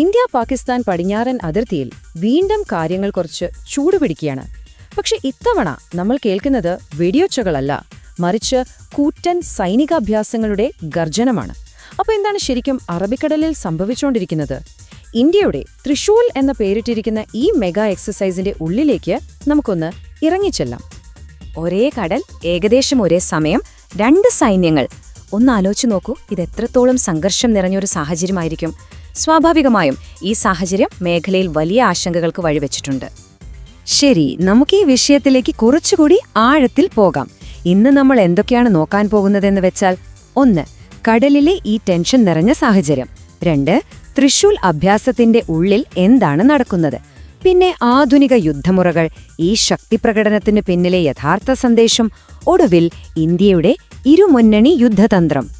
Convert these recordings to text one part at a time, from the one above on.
India Pakistan പടിഞ്ഞാറൻ അതിർത്തിയിൽ വീണ്ടും കാര്യങ്ങൾ കുറച്ച് ചൂടുപിടിക്കുകയാണ് പക്ഷെ ഇത്തവണ നമ്മൾ കേൾക്കുന്നത് വെടിയൊച്ചകളല്ല മറിച്ച് കൂറ്റൻ സൈനികാഭ്യാസങ്ങളുടെ ഗർജനമാണ്. അപ്പോൾ എന്താണ് ശരിക്കും അറബിക്കടലിൽ സംഭവിച്ചുകൊണ്ടിരിക്കുന്നത്? ഇന്ത്യയുടെ തൃശൂൽ എന്ന പേരിട്ടിരിക്കുന്ന ഈ മെഗാ എക്സസൈസിന്റെ ഉള്ളിലേക്ക് നമുക്കൊന്ന് ഇറങ്ങിച്ചെല്ലാം. ഒരേ കടൽ ഏകദേശം ഒരേ സമയം രണ്ട് സൈന്യങ്ങൾ. ഒന്ന് ആലോചിച്ച് നോക്കൂ ഇത് എത്രത്തോളം സംഘർഷം നിറഞ്ഞൊരു സാഹചര്യമായിരിക്കും. സ്വാഭാവികമായും ഈ സാഹചര്യം മേഖലയിൽ വലിയ ആശങ്കകൾക്ക് വഴിവെച്ചിട്ടുണ്ട്. ശരി നമുക്ക് ഈ വിഷയത്തിലേക്ക് കുറച്ചുകൂടി ആഴത്തിൽ പോകാം. ഇന്ന് നമ്മൾ എന്തൊക്കെയാണ് നോക്കാൻ പോകുന്നതെന്ന് വെച്ചാൽ ഒന്ന് കടലിലെ ഈ ടെൻഷൻ നിറഞ്ഞ സാഹചര്യം. രണ്ട് തൃശൂൽ അഭ്യാസത്തിന്റെ ഉള്ളിൽ എന്താണ് നടക്കുന്നത്. പിന്നെ ആധുനിക യുദ്ധമുറകൾ ഈ ശക്തിപ്രകടനത്തിന് പിന്നിലെ യഥാർത്ഥ സന്ദേശം ഒടുവിൽ ഇന്ത്യയുടെ ഇരുമുന്നണി യുദ്ധതന്ത്രം.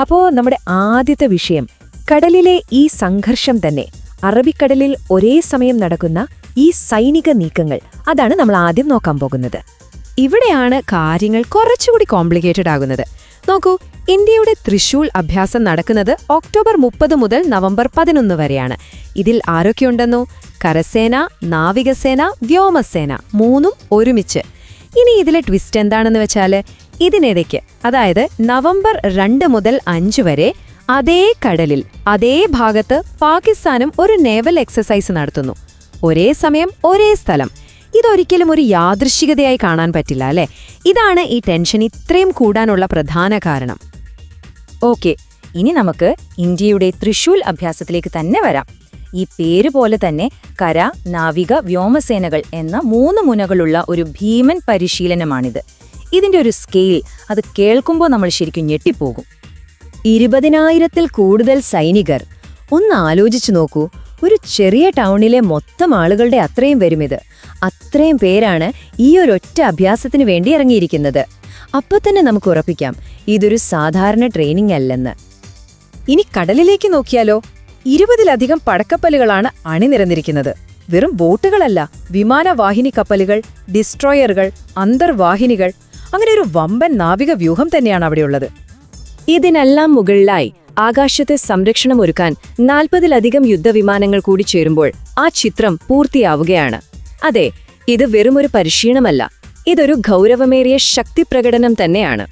അപ്പോ നമ്മുടെ ആദ്യത്തെ വിഷയം കടലിലെ ഈ സംഘർഷം തന്നെ. അറബിക്കടലിൽ ഒരേ സമയം നടക്കുന്ന ഈ സൈനിക നീക്കങ്ങൾ അതാണ് നമ്മൾ ആദ്യം നോക്കാൻ പോകുന്നത്. ഇവിടെയാണ് കാര്യങ്ങൾ കുറച്ചുകൂടി കോംപ്ലിക്കേറ്റഡ് ആകുന്നത്. നോക്കൂ ഇന്ത്യയുടെ തൃശൂൽ അഭ്യാസം നടക്കുന്നത് ഒക്ടോബർ മുപ്പത് മുതൽ നവംബർ പതിനൊന്ന് വരെയാണ്. ഇതിൽ ആരൊക്കെയുണ്ടെന്നോ? കരസേന നാവികസേന വ്യോമസേന മൂന്നും ഒരുമിച്ച്. ഇനി ഇതിലെ ട്വിസ്റ്റ് എന്താണെന്ന് വെച്ചാൽ ഇതിനിടയ്ക്ക് അതായത് നവംബർ രണ്ട് മുതൽ അഞ്ച് വരെ അതേ കടലിൽ അതേ ഭാഗത്ത് പാകിസ്ഥാനും ഒരു നേവൽ എക്സസൈസ് നടത്തുന്നു. ഒരേ സമയം ഒരേ സ്ഥലം. ഇതൊരിക്കലും ഒരു യാദൃശികതയായി കാണാൻ പറ്റില്ല അല്ലേ? ഇതാണ് ഈ ടെൻഷൻ ഇത്രയും കൂടാനുള്ള പ്രധാന കാരണം. ഓക്കെ ഇനി നമുക്ക് ഇന്ത്യയുടെ തൃശൂൽ അഭ്യാസത്തിലേക്ക് തന്നെ വരാം. ഈ പേര് പോലെ തന്നെ കര നാവിക വ്യോമസേനകൾ എന്ന മൂന്ന് മുനകളുള്ള ഒരു ഭീമൻ പരിശീലനമാണിത്. ഇതിന്റെ ഒരു സ്കെയിൽ അത് കേൾക്കുമ്പോൾ നമ്മൾ ശരിക്കും ഞെട്ടിപ്പോകും. ഇരുപതിനായിരത്തിൽ കൂടുതൽ സൈനികർ. ഒന്ന് ആലോചിച്ചു നോക്കൂ ഒരു ചെറിയ ടൗണിലെ മൊത്തം ആളുകളുടെ അത്രയും വരും ഇത് അത്രയും പേരാണ് ഈ ഒരൊറ്റ അഭ്യാസത്തിന് വേണ്ടി ഇറങ്ങിയിരിക്കുന്നത്. അപ്പൊ തന്നെ നമുക്ക് ഉറപ്പിക്കാം ഇതൊരു സാധാരണ ട്രെയിനിങ് അല്ലെന്ന്. ഇനി കടലിലേക്ക് നോക്കിയാലോ ഇരുപതിലധികം പടക്കപ്പലുകളാണ് അണിനിരന്നിരിക്കുന്നത്. വെറും ബോട്ടുകളല്ല വിമാനവാഹിനി കപ്പലുകൾ ഡിസ്ട്രോയറുകൾ അന്തർവാഹിനികൾ അങ്ങനെ ഒരു വമ്പൻ നാവിക വ്യൂഹം തന്നെയാണ് അവിടെയുള്ളത്. ഇതിനെല്ലാം മുകളിലായി ആകാശത്തെ സംരക്ഷണം സംരക്ഷണമൊരുക്കാൻ നാൽപ്പതിലധികം യുദ്ധവിമാനങ്ങൾ കൂടി ചേരുമ്പോൾ ആ ചിത്രം പൂർത്തിയാവുകയാണ്. അതെ ഇത് വെറുമൊരു പരിശീലനമല്ല ഇതൊരു ഗൗരവമേറിയ ശക്തി പ്രകടനം തന്നെയാണ്.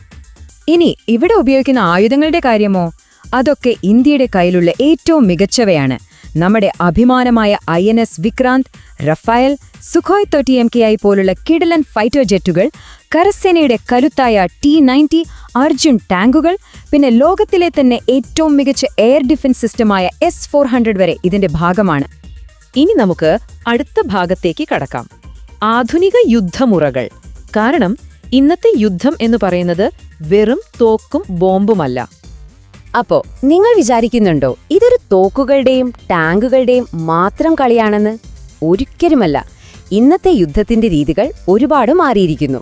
ഇനി ഇവിടെ ഉപയോഗിക്കുന്ന ആയുധങ്ങളുടെ കാര്യമോ? അതൊക്കെ ഇന്ത്യയുടെ കയ്യിലുള്ള ഏറ്റവും മികച്ചവയാണ്. നമ്മുടെ അഭിമാനമായ I N S Vikrant Rafale Sukhoi തൊട്ടി എം കെ ഐ പോലുള്ള കിടലൻ ഫൈറ്റർ ജെറ്റുകൾ കരസേനയുടെ കരുത്തായ ടി നയന്റി അർജുൻ ടാങ്കുകൾ പിന്നെ ലോകത്തിലെ തന്നെ ഏറ്റവും മികച്ച എയർ ഡിഫൻസ് സിസ്റ്റമായ എസ് ഫോർ ഹൺഡ്രഡ് വരെ ഇതിന്റെ ഭാഗമാണ്. ഇനി നമുക്ക് അടുത്ത ഭാഗത്തേക്ക് കടക്കാം. ആധുനിക യുദ്ധമുറകൾ. കാരണം ഇന്നത്തെ യുദ്ധം എന്ന് പറയുന്നത് വെറും തോക്കും ബോംബുമല്ല. അപ്പോ നിങ്ങൾ വിചാരിക്കുന്നുണ്ടോ ഇതൊരു തോക്കുകളുടെയും ടാങ്കുകളുടെയും മാത്രം കളിയാണെന്ന്? ഒരിക്കലുമല്ല. ഇന്നത്തെ യുദ്ധത്തിന്റെ രീതികൾ ഒരുപാട് മാറിയിരിക്കുന്നു.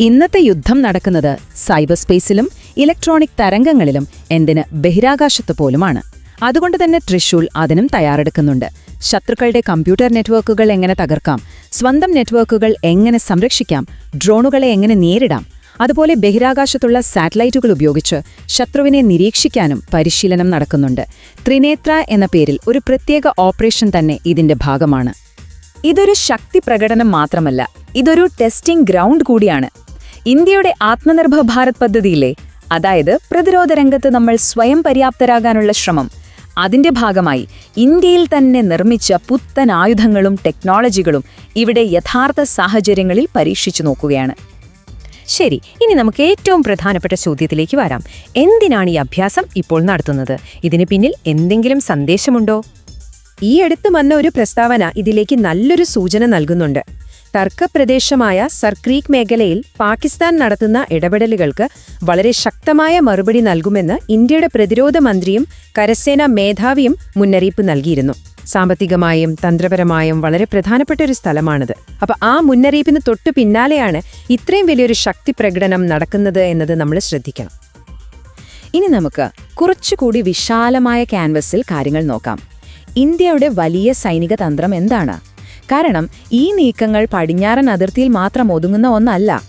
ഇന്നത്തെ യുദ്ധം നടക്കുന്നത് സൈബർ സ്പേസിലും ഇലക്ട്രോണിക് തരംഗങ്ങളിലും എന്തിന് ബഹിരാകാശത്ത് പോലുമാണ്. അതുകൊണ്ട് തന്നെ തൃശൂൽ അതിനും തയ്യാറെടുക്കുന്നുണ്ട്. ശത്രുക്കളുടെ കമ്പ്യൂട്ടർ നെറ്റ്വർക്കുകൾ എങ്ങനെ തകർക്കാം? സ്വന്തം നെറ്റ്വർക്കുകൾ എങ്ങനെ സംരക്ഷിക്കാം? ഡ്രോണുകളെ എങ്ങനെ നേരിടാം? അതുപോലെ ബഹിരാകാശത്തുള്ള സാറ്റലൈറ്റുകൾ ഉപയോഗിച്ച് ശത്രുവിനെ നിരീക്ഷിക്കാനും പരിശീലനം നടക്കുന്നുണ്ട്. ത്രിനേത്ര എന്ന പേരിൽ ഒരു പ്രത്യേക ഓപ്പറേഷൻ തന്നെ ഇതിന്റെ ഭാഗമാണ്. ഇതൊരു ശക്തി പ്രകടനം മാത്രമല്ല ഇതൊരു ടെസ്റ്റിംഗ് ഗ്രൗണ്ട് കൂടിയാണ്. ഇന്ത്യയുടെ ആത്മനിർഭർ ഭാരത് പദ്ധതിയിലെ അതായത് പ്രതിരോധ രംഗത്ത് നമ്മൾ സ്വയം പര്യാപ്തരാകാനുള്ള ശ്രമം അതിന്റെ ഭാഗമായി ഇന്ത്യയിൽ തന്നെ നിർമ്മിച്ച പുത്തൻ ആയുധങ്ങളും ടെക്നോളജികളും ഇവിടെ യഥാർത്ഥ സാഹചര്യങ്ങളിൽ പരീക്ഷിച്ചു നോക്കുകയാണ്. ശരി ഇനി നമുക്ക് ഏറ്റവും പ്രധാനപ്പെട്ട ചോദ്യത്തിലേക്ക് വരാം. എന്തിനാണ് ഈ അഭ്യാസം ഇപ്പോൾ നടത്തുന്നത്? ഇതിന് പിന്നിൽ എന്തെങ്കിലും സന്ദേശമുണ്ടോ? ഈ അടുത്ത് വന്ന ഒരു പ്രസ്താവന ഇതിലേക്ക് നല്ലൊരു സൂചന നൽകുന്നുണ്ട്. തർക്കപ്രദേശമായ സർക്രീക് മേഖലയിൽ പാകിസ്ഥാൻ നടത്തുന്ന ഇടപെടലുകൾക്ക് വളരെ ശക്തമായ മറുപടി നൽകുമെന്ന് ഇന്ത്യയുടെ പ്രതിരോധ മന്ത്രിയും കരസേനാ മേധാവിയും മുന്നറിയിപ്പ് നൽകിയിരുന്നു. സാമ്പത്തികമായും തന്ത്രപരമായും വളരെ പ്രധാനപ്പെട്ട ഒരു സ്ഥലമാണിത്. അപ്പൊ ആ മുന്നറിയിപ്പിന് തൊട്ടു പിന്നാലെയാണ് ഇത്രയും വലിയൊരു ശക്തി പ്രകടനം നടക്കുന്നത് എന്നത് നമ്മൾ ശ്രദ്ധിക്കണം. ഇനി നമുക്ക് കുറച്ചുകൂടി വിശാലമായ ക്യാൻവസിൽ കാര്യങ്ങൾ നോക്കാം. ഇന്ത്യയുടെ വലിയ സൈനിക തന്ത്രം എന്താണ്? കാരണം ഈ നീക്കങ്ങൾ പടിഞ്ഞാറൻ അതിർത്തിയിൽ മാത്രം ഒതുങ്ങുന്ന ഒന്നല്ല.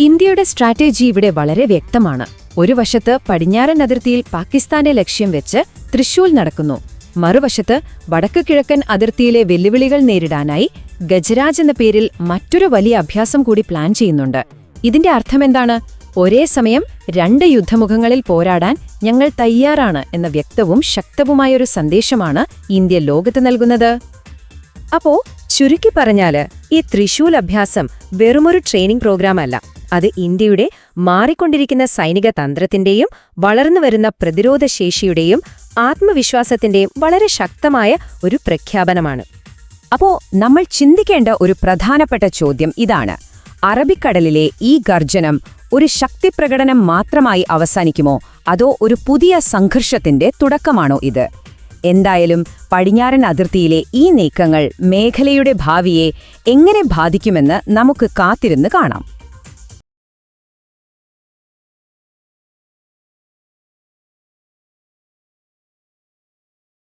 ഇന്ത്യയുടെ സ്ട്രാറ്റജി ഇവിടെ വളരെ വ്യക്തമാണ്. ഒരു വശത്ത് പടിഞ്ഞാറൻ അതിർത്തിയിൽ പാകിസ്ഥാന്റെ ലക്ഷ്യം വെച്ച് തൃശൂൽ നടക്കുന്നു. മറുവശത്ത് വടക്കു കിഴക്കൻ അതിർത്തിയിലെ വെല്ലുവിളികൾ നേരിടാനായി ഗജരാജ് എന്ന പേരിൽ മറ്റൊരു വലിയ അഭ്യാസം കൂടി പ്ലാൻ ചെയ്യുന്നുണ്ട്. ഇതിന്റെ അർത്ഥമെന്താണ്? ഒരേ സമയം രണ്ട് യുദ്ധമുഖങ്ങളിൽ പോരാടാൻ ഞങ്ങൾ തയ്യാറാണ് എന്ന വ്യക്തവും ശക്തവുമായൊരു സന്ദേശമാണ് ഇന്ത്യ ലോകത്ത് നൽകുന്നത്. അപ്പോ ചുരുക്കി പറഞ്ഞാൽ ഈ ത്രിശൂൽ അഭ്യാസം വെറുമൊരു ട്രെയിനിംഗ് പ്രോഗ്രാം അല്ല അത് ഇന്ത്യയുടെ മാറിക്കൊണ്ടിരിക്കുന്ന സൈനിക തന്ത്രത്തിന്റെയും വളർന്നുവരുന്ന പ്രതിരോധ ശേഷിയുടെയും ആത്മവിശ്വാസത്തിന്റെയും വളരെ ശക്തമായ ഒരു പ്രഖ്യാപനമാണ്. അപ്പോ നമ്മൾ ചിന്തിക്കേണ്ട ഒരു പ്രധാനപ്പെട്ട ചോദ്യം ഇതാണ്. അറബിക്കടലിലെ ഈ ഗർജനം ഒരു ശക്തിപ്രകടനം മാത്രമായി അവസാനിക്കുമോ? അതോ ഒരു പുതിയ സംഘർഷത്തിന്റെ തുടക്കമാണോ ഇത്? എന്തായാലും പടിഞ്ഞാറൻ അതിർത്തിയിലെ ഈ നീക്കങ്ങൾ മേഖലയുടെ ഭാവിയെ എങ്ങനെ ബാധിക്കുമെന്ന് നമുക്ക് കാത്തിരുന്ന് കാണാം.